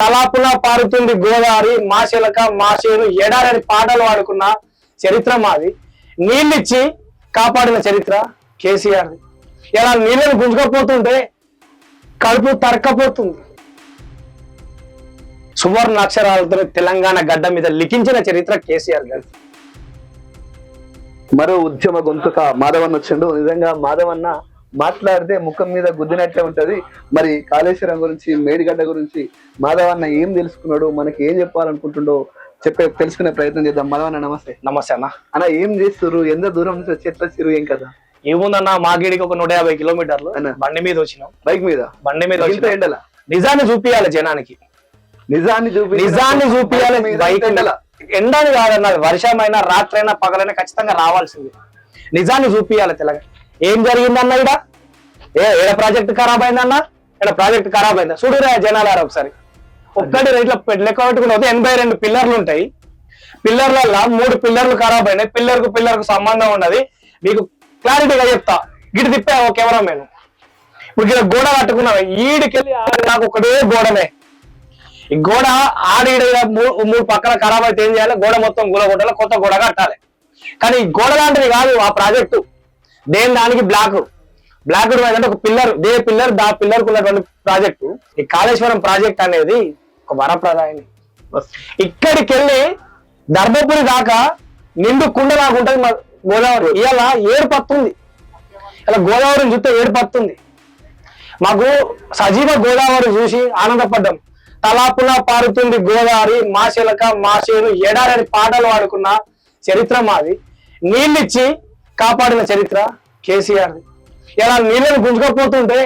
తలాపులా పారుతుంది గోదావరి మాశలక మా చేను ఎడారని పాటలు పాడుకున్న చరిత్ర మాది. నీళ్ళిచ్చి కాపాడిన చరిత్ర కేసీఆర్ ఇలా నీళ్ళని గుంజుకపోతుంటే కడుపు తరక్కపోతుంది. సువర్ణ అక్షరాలతో తెలంగాణ గడ్డ మీద లిఖించిన చరిత్ర కేసీఆర్ గారి మరో ఉద్యమ గొంతుక మాధవన్ వచ్చిండు. నిజంగా మాధవన్న మాట్లాడితే ముఖం మీద గుద్దినట్టే ఉంటది. మరి కాళేశ్వరం గురించి మేడిగడ్డ గురించి మాధవన్న ఏం తెలుసుకున్నాడు మనకి ఏం చెప్పాలనుకుంటుండో చెప్పే తెలుసుకునే ప్రయత్నం చేద్దాం. మాధవన్న నమస్తే. నమస్తే అన్న. అన్న ఏం చేస్తుర్రు? ఎంత దూరం నుంచి వచ్చి ఎట్లా వచ్చిర్రు? ఏం కదా ఏముందన్న మాగేడికి ఒక నూట యాభై కిలోమీటర్లు. బండి మీద వచ్చినాం. బైక్ మీద? బండి మీద వచ్చినాం. ఎండల? నిజాన్ని చూపియాలి జనానికి. నిజాన్ని చూపి నిజాన్ని చూపియాలి బైక్ ఎండల? ఎండని కాదన్న వర్షమైనా రాత్రైనా పగలైనా ఖచ్చితంగా రావాల్సింది. నిజాన్ని చూపియాలి తెలంగాణ. ఏం జరిగిందన్న ఇడ ఏ ఏడ ప్రాజెక్ట్ ఖరాబ్ అయిందన్న? ఇక్కడ ప్రాజెక్ట్ ఖరాబ్ అయిందా? చూడురా జనాలారా ఒకసారి. ఒక్కటి రేట్ల లెక్క పెట్టుకుని ఎనభై రెండు పిల్లర్లు ఉంటాయి. పిల్లర్లలో మూడు పిల్లర్లు ఖరాబ్ అయినాయి. పిల్లర్కు పిల్లర్కు సంబంధం ఉన్నది. మీకు క్లారిటీగా చెప్తా. గిడి తిప్పా ఒక కెమెరా మేము ఇప్పుడు ఇక్కడ గోడ కట్టుకున్నాం. ఈడికెళ్ళి ఆడి నాకు ఒకటే గోడనే. ఈ గోడ ఆడిడ మూడు పక్కన ఖరాబ్ అయితే ఏం చేయాలి? గోడ మొత్తం గుల కొట్టాలి కొత్త గోడ కట్టాలి. కానీ ఈ గోడ లాంటిది కాదు ఆ ప్రాజెక్టు. దేని దానికి బ్లాక్? బ్లాక్ అంటే ఒక పిల్లర్ దే పిల్లర్ దా పిల్లర్ ఉన్నటువంటి ప్రాజెక్టు. ఈ కాళేశ్వరం ప్రాజెక్ట్ అనేది ఒక వరప్రదాయని. ఇక్కడికి వెళ్ళి ధర్మపురి దాకా నిండు కుండ లాగుంటది మా గోదావరి. ఇవాళ ఏర్పడుతుంది. ఇలా గోదావరిని చూస్తే ఏర్పడుతుంది. మాకు సజీవ గోదావరి చూసి ఆనందపడ్డాం. తలాపులా పారుతుంది గోదావరి మా శిలక మా చేను ఎడారని పాటలు పాడుకున్న చరిత్ర మాది. నీళ్ళిచ్చి కాపాడిన చరిత్ర కేసీఆర్ ఇలా నీళ్ళని గుంజుకపోతుంటే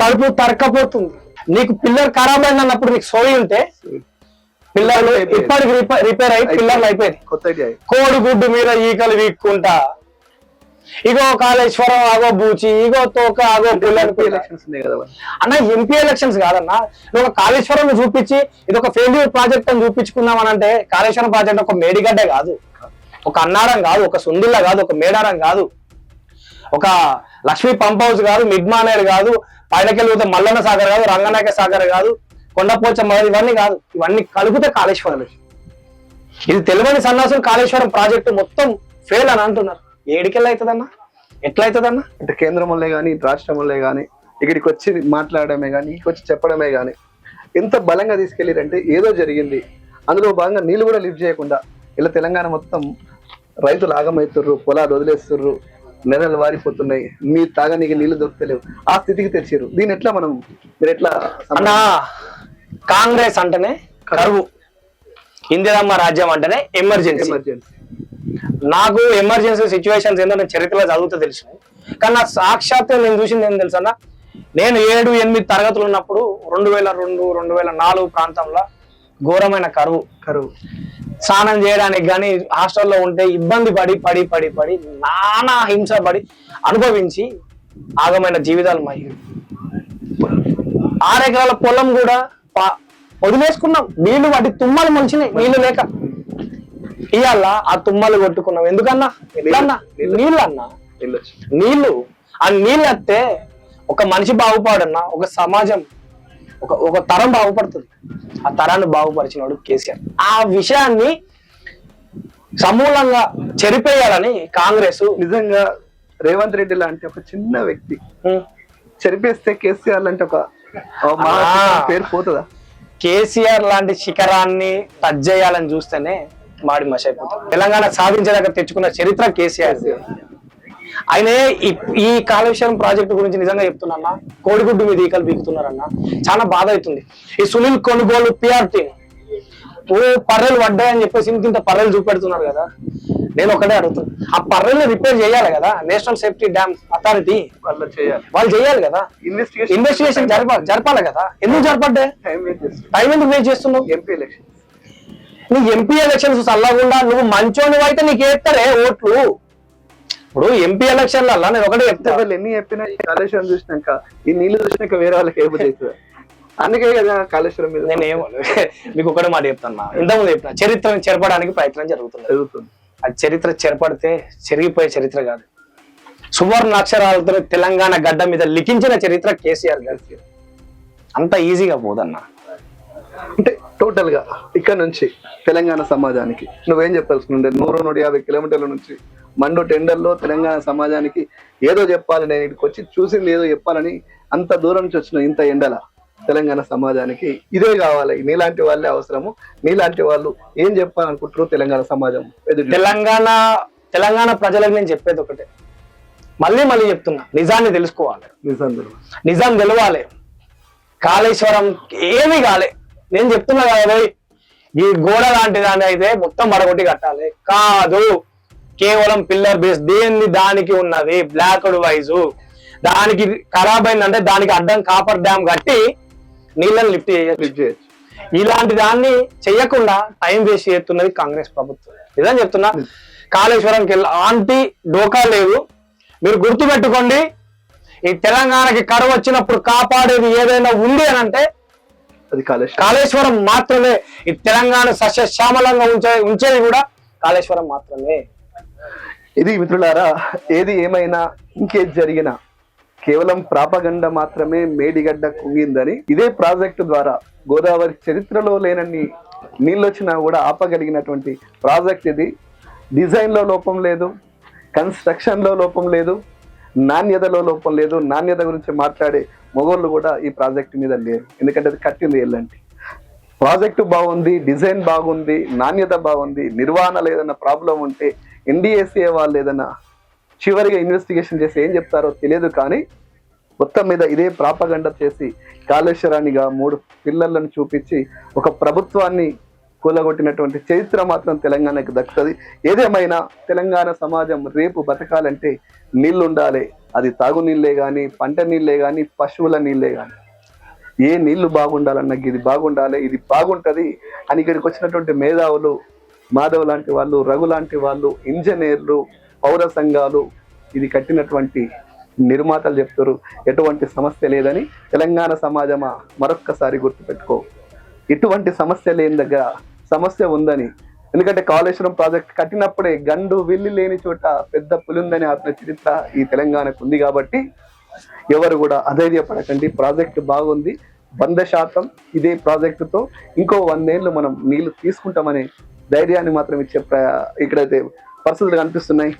కడుపు తరక్కపోతుంది. నీకు పిల్లర్ ఖరాబ్ అయింది అన్నప్పుడు నీకు సోయి ఉంటే పిల్లలు ఇప్పటికి రిపేర్ రిపేర్ అయ్యి పిల్లర్లు అయిపోయింది ఐడియా కోడిగుడ్డు మీద ఈకలు వీక్కుంటా. ఇగో కాళేశ్వరం ఆగో బూచి ఇగో తోక ఆగో. అన్న ఎంపీ ఎలక్షన్స్ కాదన్న నువ్వు ఒక కాళేశ్వరం చూపించి ఇది ఒక ఫెయిల్యూర్ ప్రాజెక్ట్ అని అంటే కాళేశ్వరం ప్రాజెక్ట్ ఒక మేడిగడ్డే కాదు. ఒక అన్నారం కాదు ఒక సుందిల్ల కాదు ఒక మేడారం కాదు. ఒక లక్ష్మీ పంప్ హౌస్ కాదు మిడ్మానేర్ కాదు పైనకెళ్ళి పోతే మల్లన్న సాగర్ కాదు రంగనాయక సాగర్ కాదు కొండపోచ మొదలు ఇవన్నీ కాదు. ఇవన్నీ కలుపుతే కాళేశ్వరం ఇది. తెలివని సన్నాసులు కాళేశ్వరం ప్రాజెక్టు మొత్తం ఫెయిల్ అని అంటున్నారు. ఏడికెళ్ళి అవుతుందన్నా? ఎట్లా అవుతుందన్నా ఇటు కేంద్రం వల్లే కానీ ఇటు రాష్ట్రం వల్లే కానీ ఇక్కడికి వచ్చి మాట్లాడమే కానీ ఇక్కడికి వచ్చి చెప్పడమే కానీ ఎంత బలంగా తీసుకెళ్ళారంటే ఏదో జరిగింది. అందులో భాగంగా నీళ్ళు కూడా లిఫ్ట్ చేయకుండా ఇలా తెలంగాణ మొత్తం రైతులు ఆగమవుతుర్రు పొలాలు వదిలేస్తుర్రు నెలలు వారిపోతున్నాయి. మీ తాగనీకి నీళ్ళు దొరుకుతలేవు. ఆ స్థితికి తెచ్చిర్రు దీని ఎట్లా మనం మీరు ఎట్లా అన్నా కాంగ్రెస్ అంటేనే కరువు. ఇందిరమ్మ రాజ్యం అంటేనే ఎమర్జెన్సీ. ఎమర్జెన్సీ. నాకు ఎమర్జెన్సీ సిచ్యువేషన్స్ ఏందో నేను చరిత్రలో చదువుతూ తెలుసు. కానీ నా సాక్షాత్ నేను చూసింది ఏం తెలుసు అన్న? నేను ఏడు ఎనిమిది తరగతులు ఉన్నప్పుడు రెండు వేల రెండు రెండు వేల నాలుగు ప్రాంతంలో ఘోరమైన కరువు. కరువు. స్నానం చేయడానికి కానీ హాస్టల్లో ఉంటే ఇబ్బంది పడి పడి పడి పడి నానా హింస పడి అనుభవించి ఆగమైన జీవితాలు మాయి ఆరెకరాల పొలం కూడా వదిలేసుకున్నాం. నీళ్ళు వాటి తుమ్మలు మొలిచినాయి. నీళ్ళు లేక. ఇవాళ ఆ తుమ్మలు కొట్టుకున్నాం. ఎందుకన్నా? ఎట్లన్నా నీళ్ళు. అన్నా నీళ్ళు. ఆ నీళ్ళు వస్తే ఒక మనిషి బాగుపడన్నా ఒక సమాజం ఒక ఒక తరం బాగుపడుతుంది. ఆ తరాన్ని బాగుపరిచినవాడు కేసీఆర్. ఆ విషయాన్ని సమూలంగా చెరిపేయాలని కాంగ్రెస్ నిజంగా రేవంత్ రెడ్డి లాంటి ఒక చిన్న వ్యక్తి చెరిపేస్తే కేసీఆర్ లాంటి ఒక పేరు పోతుందా? కేసీఆర్ లాంటి శిఖరాన్ని టచ్ చేయాలని చూస్తేనే మాడి మషైపోతుంది తెలంగాణ సాధించేదాకా తెచ్చుకున్న చరిత్ర కేసీఆర్ ఆయనే ఈ- కాళేశ్వరం ప్రాజెక్టు గురించి నిజంగా చెప్తున్నా కోడిగుడ్డు మీద ఈకలు బీకుతున్నారన్న చాలా బాధ అవుతుంది. ఈ సునీల్ కొనుగోలు పిఆర్టీ ఓ పర్రెలు పడ్డాయని చెప్పేసి ఇంత పర్రెలు చూపెడుతున్నారు కదా. నేను ఒకటే అడుగుతున్నా. ఆ పర్రెల్ని రిపేర్ చేయాలి కదా? National safety dam authority. వాళ్ళు చేయాలి. వాళ్ళు చేయాలి కదా? ఇన్వెస్టిగేషన్ జరపాలి జరపాలి కదా? ఎందుకు జరపడ్డే టైం ఎందుకు వేస్ట్ చేస్తున్నావు? ఎంపీ ఎలక్షన్ నీ ఎంపీ ఎలక్షన్స్ చల్లకుండా నువ్వు మంచోని అయితే నీకు వేస్తారే ఓట్లు. ఇప్పుడు ఎంపీ ఎలక్షన్లలో నేను ఒకటే చెప్తా. వాళ్ళు ఎన్ని చెప్పినా ఈ కాళేశ్వరం చూసినాక ఈ నీళ్ళు చూసినాక వేరే వాళ్ళకి ఏబుద్ధి అవుతుంది అందుకే కదా కాళేశ్వరం మీద నేను ఏమో మీకు ఒకటే మాట చెప్తాను ఇంతకుముందు చెప్తున్నా చరిత్రను చెరపడానికి ప్రయత్నం జరుగుతుంది. జరుగుతుంది. ఆ చరిత్ర చెరపడితే చెరిగిపోయే చరిత్ర కాదు. సువర్ణ అక్షరాలతో తెలంగాణ గడ్డ మీద లిఖించిన చరిత్ర కేసీఆర్ గారి అంత ఈజీగా పోదన్న. అంటే టోటల్గా ఇక్కడ నుంచి తెలంగాణ సమాజానికి నువ్వేం చెప్పాల్సిండే నూరు నూట యాభై కిలోమీటర్ల నుంచి మండు టెండర్లో తెలంగాణ సమాజానికి ఏదో చెప్పాలి నేను ఇక్కడికి వచ్చి చూసింది ఏదో చెప్పాలని అంత దూరం నుంచి వచ్చిన ఇంత ఎండల తెలంగాణ సమాజానికి ఇదే కావాలి. నీలాంటి వాళ్ళే అవసరము. నీలాంటి వాళ్ళు ఏం చెప్పాలనుకుంటారు తెలంగాణ సమాజం? తెలంగాణ తెలంగాణ ప్రజలకు నేను చెప్పేది ఒకటే. మళ్ళీ మళ్ళీ చెప్తున్నా నిజాన్ని తెలుసుకోవాలి. నిజంగా నిజాం తెలవాలి. కాళేశ్వరం ఏమీ కాలే. నేను చెప్తున్నా కదా ఈ గోడ లాంటి దాన్ని అయితే మొత్తం మడగొట్టి కట్టాలి. కాదు. కేవలం పిల్లర్ బేస్ దేన్ని దానికి ఉన్నది? బ్లాక్ వైజ్ దానికి ఖరాబ్ అయిందంటే దానికి అడ్డం కాపర్ డ్యామ్ కట్టి నీళ్ళని లిఫ్ట్ చేయొచ్చు. ఇలాంటి దాన్ని చెయ్యకుండా టైం వేస్ట్ చేస్తున్నది కాంగ్రెస్ ప్రభుత్వం. ఇదని చెప్తున్నా? కాళేశ్వరంకి ఎలాంటి డోకా లేదు. మీరు గుర్తు పెట్టుకోండి ఈ తెలంగాణకి కరువు వచ్చినప్పుడు కాపాడేది ఏదైనా ఉంది అని అంటే అది కాళేశ్వరం మాత్రమే. ఈ తెలంగాణ సస్యశ్యామలంగా ఉంచే ఉంచేది కూడా కాళేశ్వరం మాత్రమే. ఇది మిత్రులారా ఏది ఏమైనా ఇంకేది జరిగినా కేవలం ప్రాపగండ మాత్రమే మేడిగడ్డ కుంగిందని ఇదే ప్రాజెక్టు ద్వారా గోదావరి చరిత్రలో లేనన్ని నీళ్ళొచ్చినా కూడా ఆపగలిగినటువంటి ప్రాజెక్ట్ ఇది. డిజైన్లో లోపం లేదు కన్స్ట్రక్షన్లో లోపం లేదు నాణ్యతలో లోపం లేదు. నాణ్యత గురించి మాట్లాడే మొగోళ్ళు కూడా ఈ ప్రాజెక్ట్ మీద లేరు. ఎందుకంటే అది కట్టింది ఎల్లంటి ప్రాజెక్టు బాగుంది డిజైన్ బాగుంది నాణ్యత బాగుంది నిర్వహణ లేదన్న ప్రాబ్లం ఉంటే ఎన్డీఎస్ఏ వాళ్ళు ఏదైనా చివరిగా ఇన్వెస్టిగేషన్ చేసి ఏం చెప్తారో తెలియదు కానీ మొత్తం మీద ఇదే ప్రాపగండ చేసి కాళేశ్వరానిగా మూడు పిల్లలను చూపించి ఒక ప్రభుత్వాన్ని కూలగొట్టినటువంటి చరిత్ర మాత్రం తెలంగాణకు దక్కుతుంది. ఏదేమైనా తెలంగాణ సమాజం రేపు బతకాలంటే నీళ్ళు ఉండాలి అది తాగునీళ్ళే కానీ పంట నీళ్ళే కానీ పశువుల నీళ్ళే కానీ ఏ నీళ్ళు బాగుండాలన్న ఇది బాగుండాలి ఇది బాగుంటుంది అని ఇక్కడికి వచ్చినటువంటి మేధావులు మాధవ్ లాంటి వాళ్ళు రఘు లాంటి వాళ్ళు ఇంజనీర్లు పౌర సంఘాలు ఇది కట్టినటువంటి నిర్మాతలు చెప్తారు. ఎటువంటి సమస్య లేదని తెలంగాణ సమాజమా మరొక్కసారి గుర్తుపెట్టుకో. ఎటువంటి సమస్య లేని దగ్గర సమస్య ఉందని. ఎందుకంటే కాళేశ్వరం ప్రాజెక్ట్ కట్టినప్పుడే గండు వెళ్ళి లేని చోట పెద్ద పులుందని ఆత్మ చరిత్ర ఈ తెలంగాణకు ఉంది కాబట్టి ఎవరు కూడా అధైర్యపడకండి. ప్రాజెక్ట్ బాగుంది. వంద శాతం ఇదే ప్రాజెక్టుతో ఇంకో వందేళ్ళు మనం నీళ్ళు తీసుకుంటామనే ధైర్యాన్ని మాత్రం ఇచ్చే ఇక్కడైతే పరిస్థితులు కనిపిస్తున్నాయి.